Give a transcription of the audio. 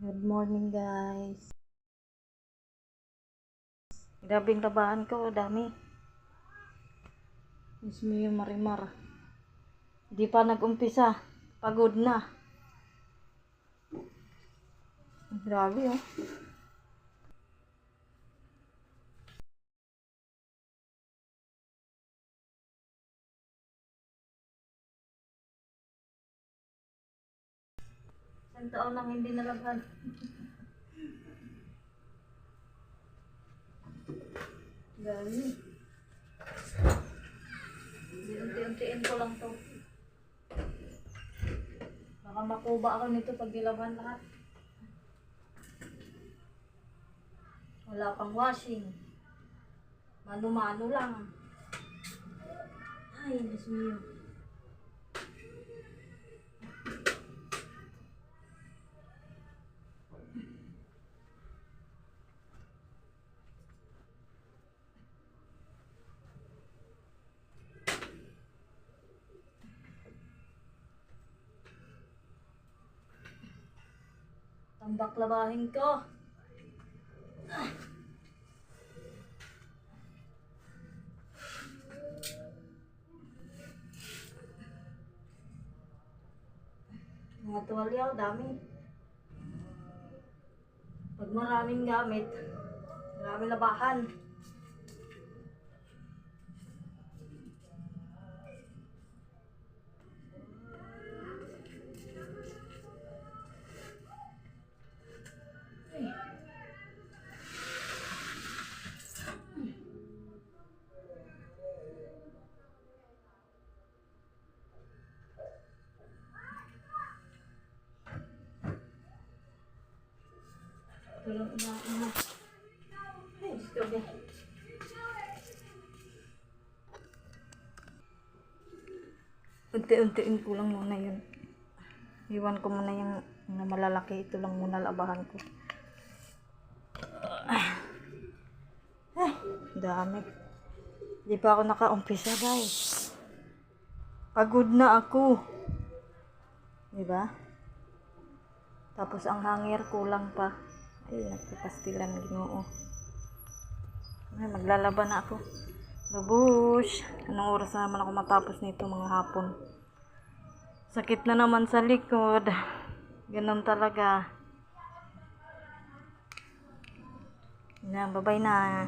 Good morning guys. Grabing labahan ko, dami. Miss mo yung marimar. Di pa nag-umpisa. Pagod na. Grabe oh. Isang taon nang hindi nalabhan. Dami. Unti-untiin ko lang to. Baka makuba ako nito pag nilabhan lahat. Wala pang washing. Mano-mano lang. Ay, Diyos mio. Tambak labahin ko. Mga tuwalya, dami. Pag maraming gamit, maraming labahan. Tulong na na. Ay, stop eh. Unti-untiin ko lang muna yun. Iwan ko muna yung na malalaki. Ito lang muna labahan ko. Ay, dami. Di pa ako nakaumpisa guys. Pagod na ako. Di ba? Tapos ang hangir kulang pa. Ay, nagpapastilan ginoo. Ay, maglalaba na ako. Babush! Anong oras na naman ako matapos nito mga hapon? Sakit na naman sa likod. Ganun talaga. Na, babay na.